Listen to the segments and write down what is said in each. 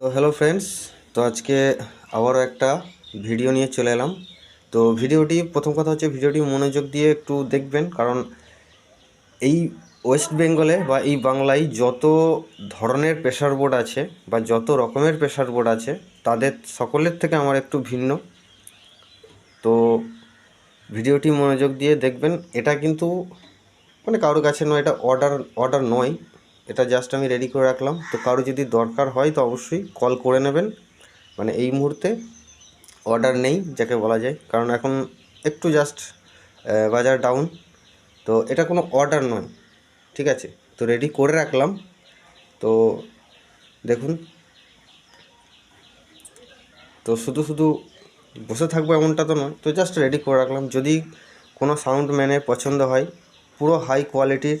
তো hello friends তো আজকে আবারও একটা ভিডিও নিয়ে চলে এলাম। তো ভিডিওটি প্রথম কথা হচ্ছে ভিডিওটি মনোযোগ দিয়ে একটু দেখবেন, কারণ এই ওয়েস্ট বেঙ্গলে বা এই বাংলায় যত ধরনের প্রেশার বোর্ড আছে বা যত রকমের প্রেশার বোর্ড আছে, তাদের সকলের থেকে আমার একটু ভিন্ন। তো ভিডিওটি মনোযোগ দিয়ে দেখবেন, এটা কিন্তু মানে কারোর কাছে নয়, এটা অর্ডার অর্ডার নয়। এটা জাস্ট আমি রেডি করে রাখলাম। তো কারও যদি দরকার হয় তো অবশ্যই কল করে নেবেন। মানে এই মুহূর্তে অর্ডার নেই, যাকে বলা যায়। কারণ এখন একটু জাস্ট বাজার ডাউন তো এটা কোনো অর্ডার নয়। ঠিক আছে? তো রেডি করে রাখলাম। তো দেখুন। তো শুধু শুধু বসে থাকব এমনটা তো নয়। তো জাস্ট রেডি করে রাখলাম। যদি কোনো সাউন্ড ম্যানের পছন্দ হয়, পুরো হাই কোয়ালিটির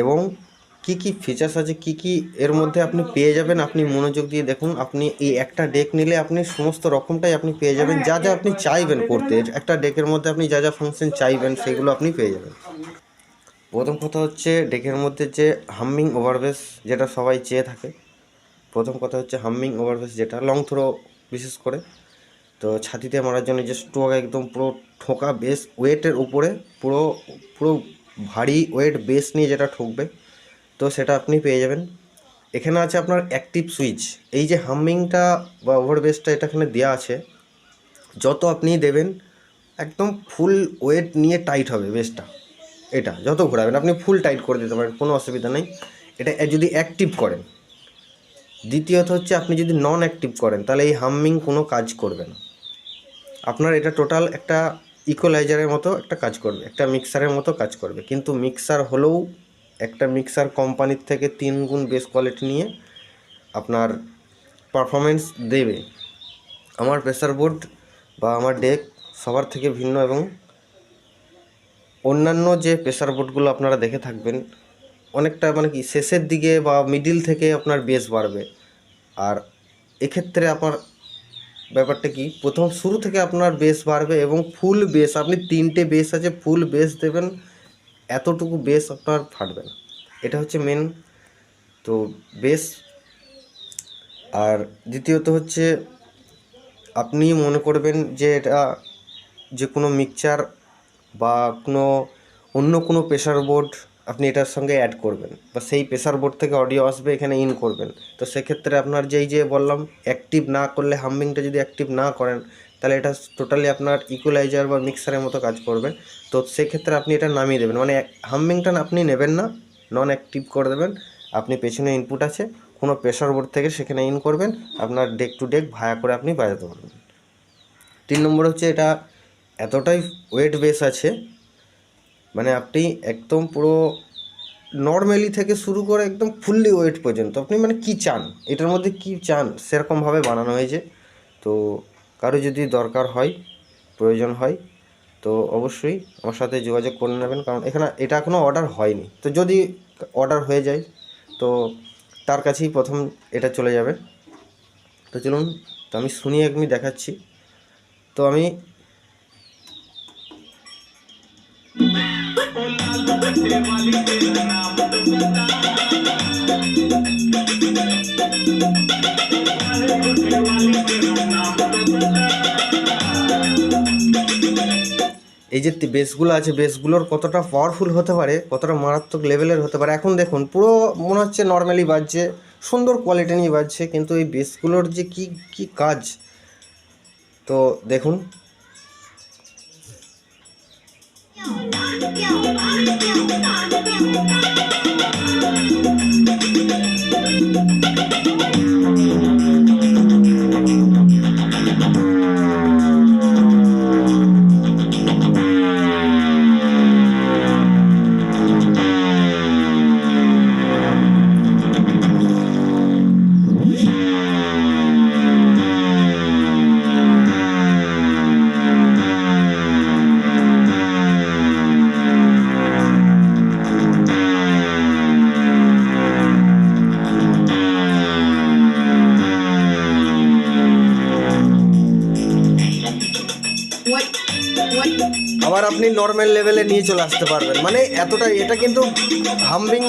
এবং কি কি ফিচার্স আছে, কি কি এর মধ্যে আপনি পেয়ে যাবেন? আপনি মনোযোগ দিয়ে দেখুন, আপনি এই একটা ডেক নিলে আপনি সমস্ত রকমটাই আপনি পেয়ে যাবেন। যা যা আপনি চাইবেন করতে একটা ডেকের মধ্যে আপনি যা যা ফাংশন চাইবেন, সেগুলো আপনি পেয়ে যাবেন। প্রথম কথা হচ্ছে ডেকের মধ্যে যে হাম্মিং ওভারবেস যেটা সবাই চেয়ে থাকে। প্রথম কথা হচ্ছে হাম্মিং ওভারবেস যেটা লং থ্রো বিশেষ করে। তো ছাতিতে মারার জন্য যে স্ট্রোক একদম পুরো ঠোকা বেস ওয়েটের উপরে, পুরো পুরো ভারী ওয়েট বেস নিয়ে যেটা ঠকবে তো সেটা আপনি পেয়ে যাবেন। এখানে আছে আপনার অ্যাক্টিভ সুইচ এই যে হামিংটা বা ওভার বেসটা এটা এখানে দেওয়া আছে, যত আপনি দেবেন, একদম ফুল ওয়েট নিয়ে টাইট হবে বেসটা এটা, যত ঘোরাবেন, আপনি ফুল টাইট করে দিতে পারেন, কোনো অসুবিধা নেই। এটা যদি অ্যাক্টিভ করেন, দ্বিতীয়ত হচ্ছে আপনি যদি নন অ্যাক্টিভ করেন, তাহলে এই হামিং কোনো কাজ করবে না। আপনার এটা টোটাল একটা ইকোলাইজারের মতো একটা কাজ করবে, একটা মিক্সারের মতো কাজ করবে। কিন্তু মিক্সার হলেও একটা মিক্সার কোম্পানির থেকে তিন গুণ বেস কোয়ালিটি নিয়ে আপনার পারফরমেন্স দেবে। আমার প্রেসার বোর্ড বা আমার ডেক সবার থেকে ভিন্ন এবং অন্যান্য যে প্রেসার বোর্ডগুলো আপনারা দেখে থাকবেন, অনেকটা মানে কি শেষের দিকে বা মিডিল থেকে আপনার বেস বাড়বে। আর এক্ষেত্রে আপনার ব্যাপারটা কি, প্রথম শুরু থেকে আপনার বেস বাড়বে এবং ফুল বেস আপনি তিনটে বেস আছে ফুল বেস দেবেন এতটুকু বেস আপনার ফাটবে না। এটা হচ্ছে মেন তো বেস আর দ্বিতীয়ত হচ্ছে আপনি মনে করবেন যে এটা যে কোনো মিক্সচার বা কোনো অন্য কোনো প্রেশার বোর্ড আপনি এটার সঙ্গে অ্যাড করবেন বা সেই প্রেশার বোর্ড থেকে অডিও আসবে, এখানে ইন করবেন। তো সেক্ষেত্রে আপনার যেই যে বললাম অ্যাক্টিভ না করলে হামিংটা যদি অ্যাক্টিভ না করেন তাহলে এটা টোটালি আপনার ইকুয়ালাইজার বা মিক্সারের মতো কাজ করবে। তো সেক্ষেত্রে আপনি এটা নামিয়ে দেবেন। মানে হামিংটা আপনি নেবেন না নন অ্যাক্টিভ করে দেবেন। আপনি পেছনে ইনপুট আছে, কোনো প্রেশার বোর্ড থেকে সেখানে ইন করবেন, আপনার ডেক টু ডেক ভায়া করে আপনি বাজাতে পারবেন। তিন নম্বর হচ্ছে এটা এতটাই ওয়েট বেস আছে মানে আপনি একদম পুরো নর্মালি থেকে শুরু করে একদম ফুললি ওয়েট পর্যন্ত আপনি মানে কি চান? এটার মধ্যে কি চান? সেরকমভাবে বানানো হয়েছে। তো কারও যদি দরকার হয়, প্রয়োজন হয়, তো অবশ্যই আমার সাথে যোগাযোগ করে নেবেন। কারণ এখানে এটা এখনও অর্ডার হয়নি। তো যদি অর্ডার হয়ে যায়, তো তার কাছেই প্রথম এটা চলে যাবে। তো চলুন, তো আমি শুনিয়ে আমি দেখাচ্ছি। তো আমি এই যে বেসগুলো আছে বেসগুলোর কতটা পাওয়ারফুল হতে পারে, কতটা মারাত্মক লেভেলের হতে পারে, এখন দেখুন, পুরো মনে হচ্ছে নর্মালি বাজছে, সুন্দর কোয়ালিটি নিয়ে বাজছে, কিন্তু এই বেসগুলোর যে কি কি কাজ? তো দেখুন Thank you. আবার আপনি নর্মাল লেভেলে নিয়ে চলে আসতে পারবেন। মানে এতটা এটা কিন্তু হাম্বিং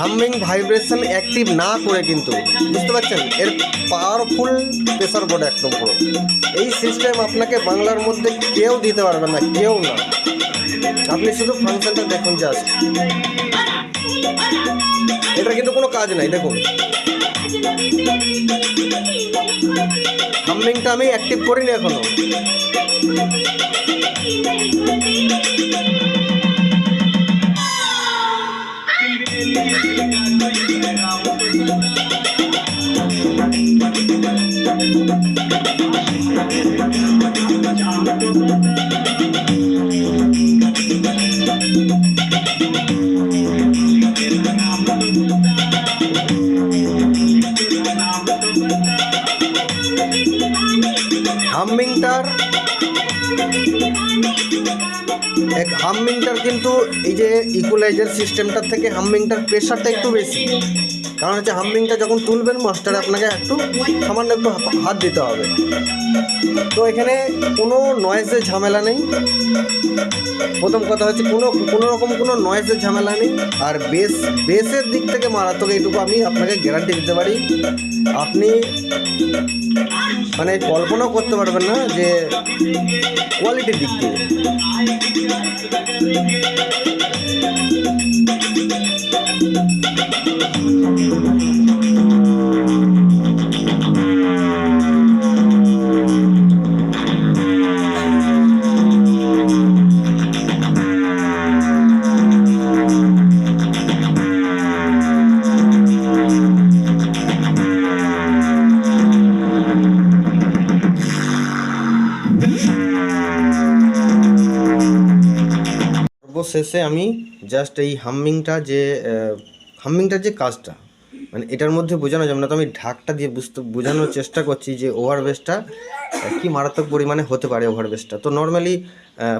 হাম্বিং ভাইব্রেশন অ্যাক্টিভ না করে কিন্তু, বুঝতে পারছেন? এর পাওয়ারফুল প্রেশার বোর্ড একদম পুরো। এই সিস্টেম আপনাকে বাংলার মধ্যে কেউ দিতে পারবে না, কেউ না। আপনি শুধু ফাংশনটা দেখুন জাস্ট এটা কিন্তু কোনো কাজ নাই, দেখুন। হাম্বিংটা আমি অ্যাক্টিভ করিনি এখনও। হাম্মিংটার এক হাম্মিংটার কিন্তু এই যে ইকুয়ালাইজার সিস্টেমটার থেকে হাম্মিংটার প্রেশারটা একটু বেশি। কারণ হচ্ছে হাম্মিংটা যখন তুলবেন মাস্টার আপনাকে একটু সামান্য একটু হাত দিতে হবে। তো এখানে কোনো নয়েজের ঝামেলা নেই। প্রথম কথা হচ্ছে কোনো কোনো রকম কোনো নয়েজের ঝামেলা নেই। আর বেস বেসের দিক থেকে মারাত্মক এইটুকু আমি আপনাকে গ্যারান্টি দিতে পারি। আপনি মানে কল্পনাও করতে পারবেন না যে কোয়ালিটির দিক দিয়ে। Thank you. সর্বশেষে আমি জাস্ট এই হাম্মিংটা যে হাম্মিংটার যে কাজটা মানে এটার মধ্যে বোঝানো যাবে না তো আমি ঢাকটা দিয়ে বুঝতে, বোঝানোর চেষ্টা করছি যে ওভারবেসটা কি মারাত্মক পরিমাণে হতে পারে ওভারবেসটা তো নর্মালি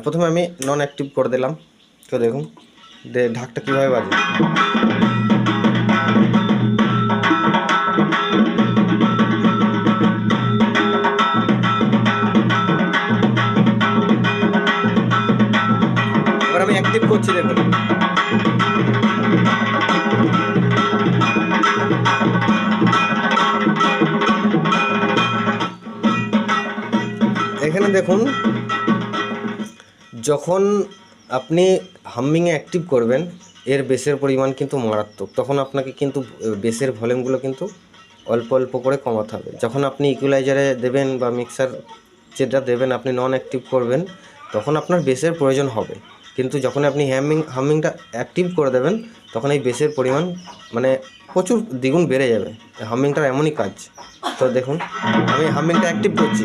প্রথমে আমি নন অ্যাক্টিভ করে দিলাম। তো দেখুন ঢাকটা কীভাবে বাজে। করছি এখানে দেখুন, যখন আপনি হাম্মিংয়ে অ্যাক্টিভ করবেন, এর বেসের পরিমাণ কিন্তু মারাত্মক। তখন আপনাকে কিন্তু বেসের ভলিউমগুলো কিন্তু অল্প অল্প করে কমাতে হবে। যখন আপনি ইকুয়ালাইজারে দেবেন বা মিক্সার যেটা দেবেন, আপনি নন অ্যাক্টিভ করবেন, তখন আপনার বেসের প্রয়োজন হবে। কিন্তু যখন আপনি হ্যামিং হামিংটা অ্যাক্টিভ করে দেবেন, তখন এই বেসের পরিমাণ মানে প্রচুর দ্বিগুণ বেড়ে যাবে। হামিংটার এমনই কাজ। তো দেখুন, আমি হামিংটা অ্যাক্টিভ করছি।